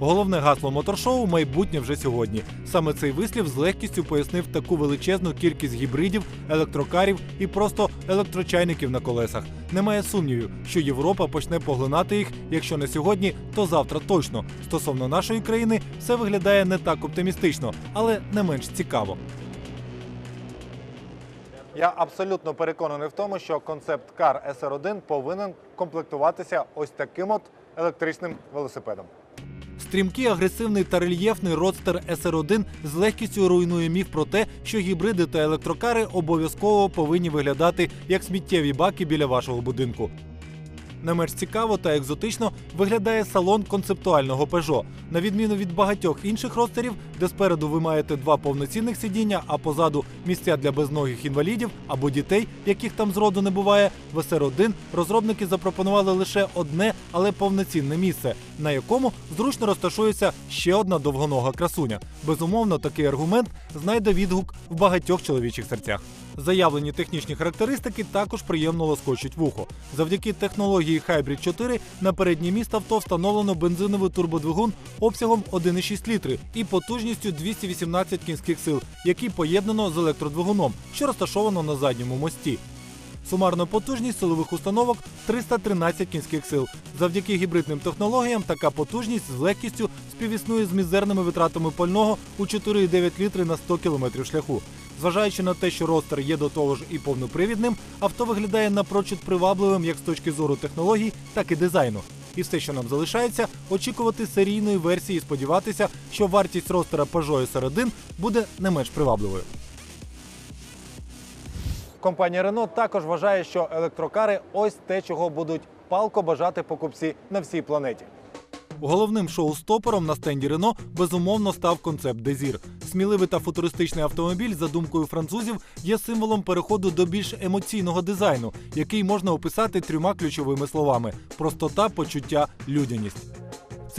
Головне гасло моторшоу майбутнє вже сьогодні. Саме цей вислів з легкістю пояснив таку величезну кількість гібридів, електрокарів і просто електрочайників на колесах. Немає сумнівів, що Європа почне поглинати їх, якщо не сьогодні, то завтра точно. Стосовно нашої країни, все виглядає не так оптимістично, але не менш цікаво. Я абсолютно переконаний в тому, що концепт Car SR1 повинен комплектуватися ось таким от електричним велосипедом. Стрімкий, агресивний та рельєфний родстер SR1 з легкістю руйнує міф про те, що гібриди та електрокари обов'язково повинні виглядати як сміттєві баки біля вашого будинку. Не менш цікаво та екзотично виглядає салон концептуального Peugeot. На відміну від багатьох інших родстерів, де спереду ви маєте два повноцінних сидіння, а позаду місця для безногих інвалідів або дітей, яких там зроду не буває. В SR1 розробники запропонували лише одне, але повноцінне місце, на якому зручно розташується ще одна довгонога красуня. Безумовно, такий аргумент знайде відгук в багатьох чоловічих серцях. Заявлені технічні характеристики також приємно лоскочуть вухо. Завдяки технології Hybrid 4 на переднє міст авто встановлено бензиновий турбодвигун обсягом 1,6 літри і потужністю 218 кінських сил, який поєднано з електродвигуном, що розташовано на задньому мості. Сумарна потужність силових установок 313 кінських сил. Завдяки гібридним технологіям така потужність з легкістю співіснує з мізерними витратами пального у 4,9 літри на 100 км шляху. Зважаючи на те, що ростер є до того ж і повнопривідним, авто виглядає напрочуд привабливим як з точки зору технологій, так і дизайну. І все, що нам залишається, очікувати серійної версії і сподіватися, що вартість ростера Peugeot SR1 буде не менш привабливою. Компанія Renault також вважає, що електрокари ось те, чого будуть палко бажати покупці на всій планеті. Головним шоу-стопором на стенді Рено безумовно став концепт Дезір. Сміливий та футуристичний автомобіль, за думкою французів, є символом переходу до більш емоційного дизайну, який можна описати трьома ключовими словами: простота, почуття, людяність.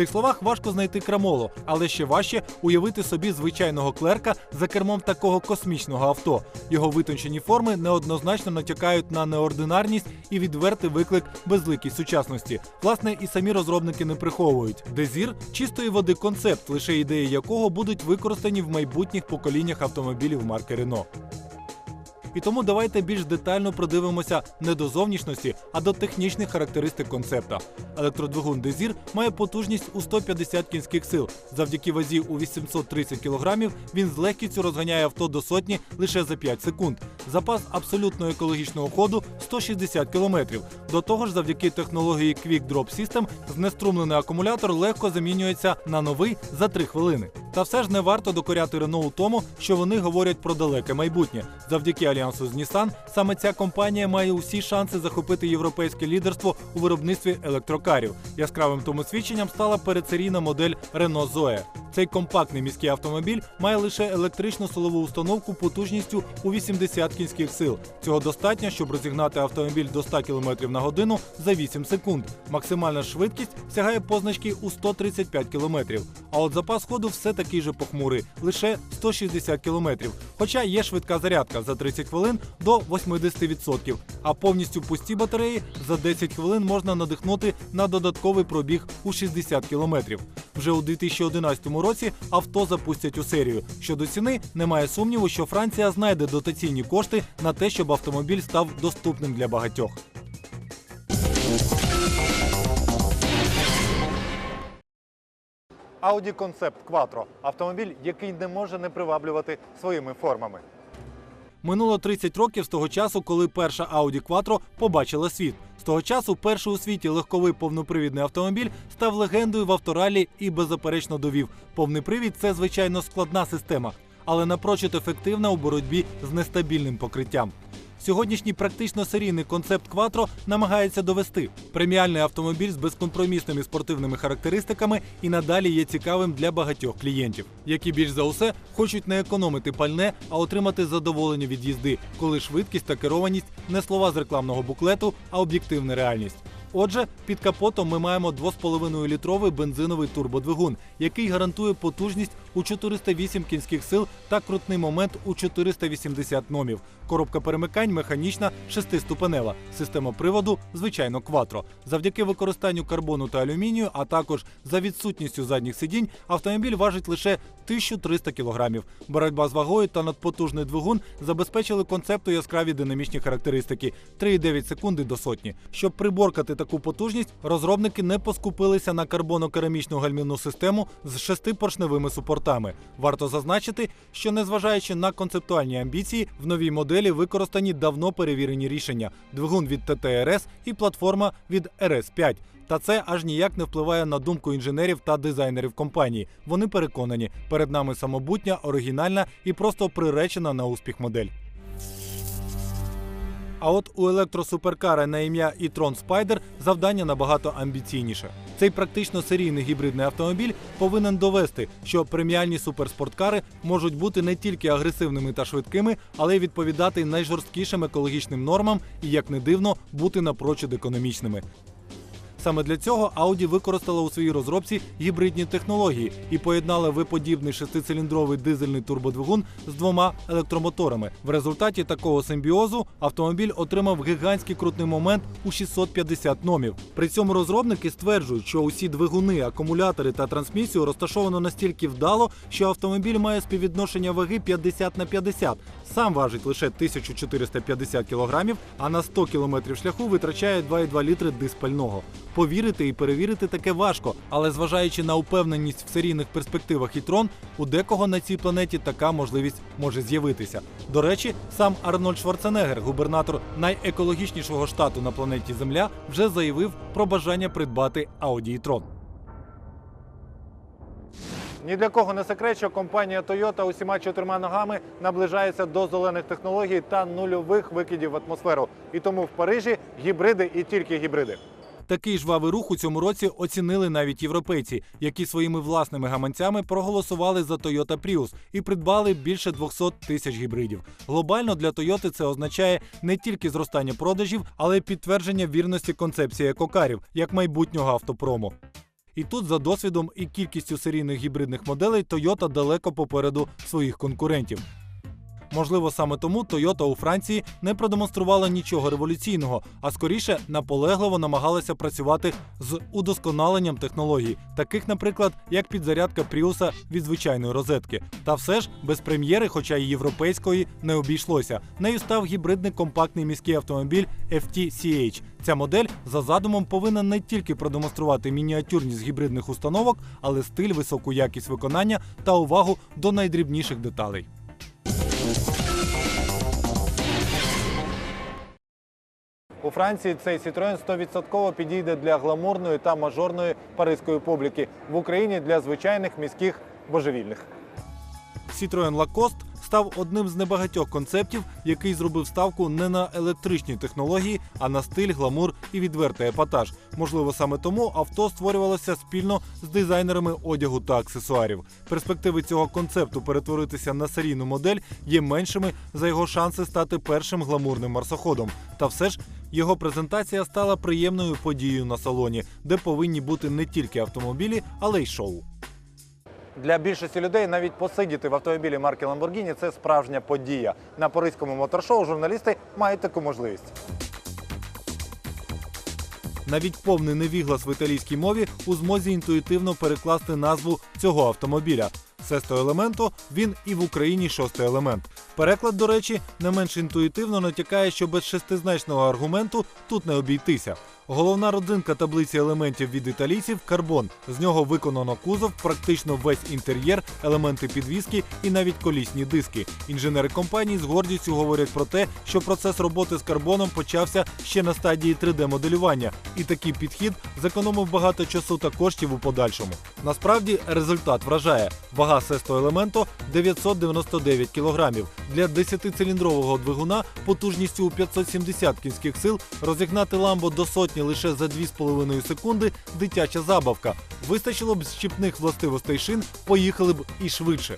Цих словах важко знайти крамолу, але ще важче уявити собі звичайного клерка за кермом такого космічного авто. Його витончені форми неоднозначно натякають на неординарність і відвертий виклик безликій сучасності. Власне, і самі розробники не приховують. Дезір чистої води концепт, лише ідеї якого будуть використані в майбутніх поколіннях автомобілів марки Рено. І тому давайте більш детально продивимося не до зовнішності, а до технічних характеристик концепта. Електродвигун Дезір має потужність у 150 кінських сил. Завдяки вазі у 830 кг він з легкістю розганяє авто до сотні лише за 5 секунд. Запас абсолютно екологічного ходу 160 км. До того ж, завдяки технології Quick Drop System знеструмлений акумулятор легко замінюється на новий за 3 хвилини. Та все ж не варто докоряти Рено у тому, що вони говорять про далеке майбутнє. Завдяки альянсу з Nissan саме ця компанія має усі шанси захопити європейське лідерство у виробництві електрокарів. Яскравим тому свідченням стала передсерійна модель Renault Zoe. Цей компактний міський автомобіль має лише електричну силову установку потужністю у 80 кінських сил. Цього достатньо, щоб розігнати автомобіль до 100 км на годину за 8 секунд. Максимальна швидкість сягає позначки у 135 км. А от запас ходу все такий же похмурий лише 160 км. Хоча є швидка зарядка за 30 хвилин до 80%. А повністю пусті батареї за 10 хвилин можна надихнути на додатковий пробіг у 60 км. Вже у 2011 році авто запустять у серію. Щодо ціни, немає сумніву, що Франція знайде дотаційні кошти на те, щоб автомобіль став доступним для багатьох. Audi Concept Quattro – автомобіль, який не може не приваблювати своїми формами. Минуло 30 років з того часу, коли перша Audi Quattro побачила світ. З того часу перший у світі легковий повнопривідний автомобіль став легендою в авторалі і беззаперечно довів. Повний привід це звичайно складна система, але напрочуд ефективна у боротьбі з нестабільним покриттям. Сьогоднішній практично серійний концепт Quattro намагається довести. Преміальний автомобіль з безкомпромісними спортивними характеристиками і надалі є цікавим для багатьох клієнтів, які більш за усе хочуть не економити пальне, а отримати задоволення від їзди, коли швидкість та керованість не слова з рекламного буклету, а об'єктивна реальність. Отже, під капотом ми маємо 2,5-літровий бензиновий турбодвигун, який гарантує потужність у 408 кінських сил та крутний момент у 480 номів. Коробка перемикань механічна шестиступенева. Система приводу звичайно кватро. Завдяки використанню карбону та алюмінію, а також за відсутністю задніх сидінь, автомобіль важить лише 1300 кілограмів. Боротьба з вагою та надпотужний двигун забезпечили концепту яскраві динамічні характеристики 3,9 секунди до сотні. Щоб приборкати таку потужність, розробники не поскупилися на карбонокерамічну гальмівну систему з шестипоршневими супортами. Варто зазначити, що незважаючи на концептуальні амбіції, в новій моделі використані давно перевірені рішення: двигун від ТТРС і платформа від РС5. Та це аж ніяк не впливає на думку інженерів та дизайнерів компанії. Вони переконані, перед нами самобутня, оригінальна і просто приречена на успіх модель. А от у електросуперкара на ім'я e-tron Spider завдання набагато амбіційніше. Цей практично серійний гібридний автомобіль повинен довести, що преміальні суперспорткари можуть бути не тільки агресивними та швидкими, але й відповідати найжорсткішим екологічним нормам і, як не дивно, бути напрочуд економічними. Саме для цього Audi використала у своїй розробці гібридні технології і поєднала виподібний шестициліндровий дизельний турбодвигун з двома електромоторами. В результаті такого симбіозу автомобіль отримав гігантський крутний момент у 650 номів. При цьому розробники стверджують, що усі двигуни, акумулятори та трансмісію розташовано настільки вдало, що автомобіль має співвідношення ваги 50 на 50. Сам важить лише 1450 кілограмів, а на 100 кілометрів шляху витрачає 2,2 літри диспального. Повірити і перевірити таке важко, але зважаючи на упевненість в серійних перспективах і трон, у декого на цій планеті така можливість може з'явитися. До речі, сам Арнольд Шварценеггер, губернатор найекологічнішого штату на планеті Земля, вже заявив про бажання придбати Audi e-tron. Ні для кого не секрет, що компанія Toyota усіма чотирма ногами наближається до зелених технологій та нульових викидів в атмосферу. І тому в Парижі гібриди і тільки гібриди. Такий жвавий рух у цьому році оцінили навіть європейці, які своїми власними гаманцями проголосували за Toyota Prius і придбали більше 200 тисяч гібридів. Глобально для Toyota це означає не тільки зростання продажів, але й підтвердження вірності концепції екокарів як майбутнього автопрому. І тут за досвідом і кількістю серійних гібридних моделей Toyota далеко попереду своїх конкурентів. Можливо, саме тому Toyota у Франції не продемонструвала нічого революційного, а скоріше наполегливо намагалася працювати з удосконаленням технологій, таких, наприклад, як підзарядка Пріуса від звичайної розетки. Та все ж без прем'єри, хоча й європейської, не обійшлося. Нею став гібридний компактний міський автомобіль FT-CH. Ця модель за задумом повинна не тільки продемонструвати мініатюрність гібридних установок, але стиль, високу якість виконання та увагу до найдрібніших деталей. У Франції цей Citroën 100% підійде для гламурної та мажорної паризької публіки. В Україні для звичайних міських божевільних. Citroën Lacoste став одним з небагатьох концептів, який зробив ставку не на електричні технології, а на стиль, гламур і відвертий епатаж. Можливо, саме тому авто створювалося спільно з дизайнерами одягу та аксесуарів. Перспективи цього концепту перетворитися на серійну модель є меншими за його шанси стати першим гламурним марсоходом. Та все ж його презентація стала приємною подією на салоні, де повинні бути не тільки автомобілі, але й шоу. Для більшості людей навіть посидіти в автомобілі марки Lamborghini – це справжня подія. На Паризькому моторшоу журналісти мають таку можливість. Навіть повний невіглас в італійській мові у змозі інтуїтивно перекласти назву цього автомобіля. Сесто елементу він і в Україні шостий елемент. Переклад, до речі, не менш інтуїтивно натякає, що без шестизначного аргументу тут не обійтися. Головна родзинка таблиці елементів від італійців карбон. З нього виконано кузов, практично весь інтер'єр, елементи підвіски і навіть колісні диски. Інженери компанії з гордістю говорять про те, що процес роботи з карбоном почався ще на стадії 3D-моделювання, і такий підхід зекономив багато часу та коштів у подальшому. Насправді результат вражає. Вага сесто елементу 999 кілограмів. Для 10-циліндрового двигуна потужністю у 570 кінських сил розігнати ламбо до сотні лише за 2,5 секунди дитяча забавка. Вистачило б щіпних властивостей шин, поїхали б і швидше.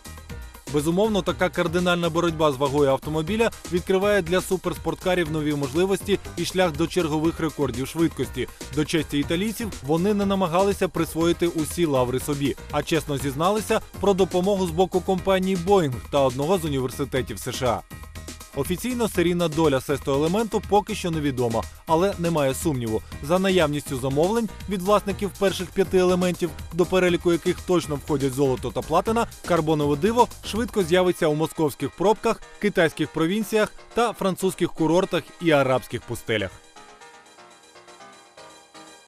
Безумовно, така кардинальна боротьба з вагою автомобіля відкриває для суперспорткарів нові можливості і шлях до чергових рекордів швидкості. До честі італійців вони не намагалися присвоїти усі лаври собі, а чесно зізналися про допомогу з боку компанії Boeing та одного з університетів США. Офіційно серійна доля сестоелементу поки що невідома, але немає сумніву. За наявністю замовлень від власників перших п'яти елементів, до переліку яких точно входять золото та платина, карбонове диво швидко з'явиться у московських пробках, китайських провінціях та французьких курортах і арабських пустелях.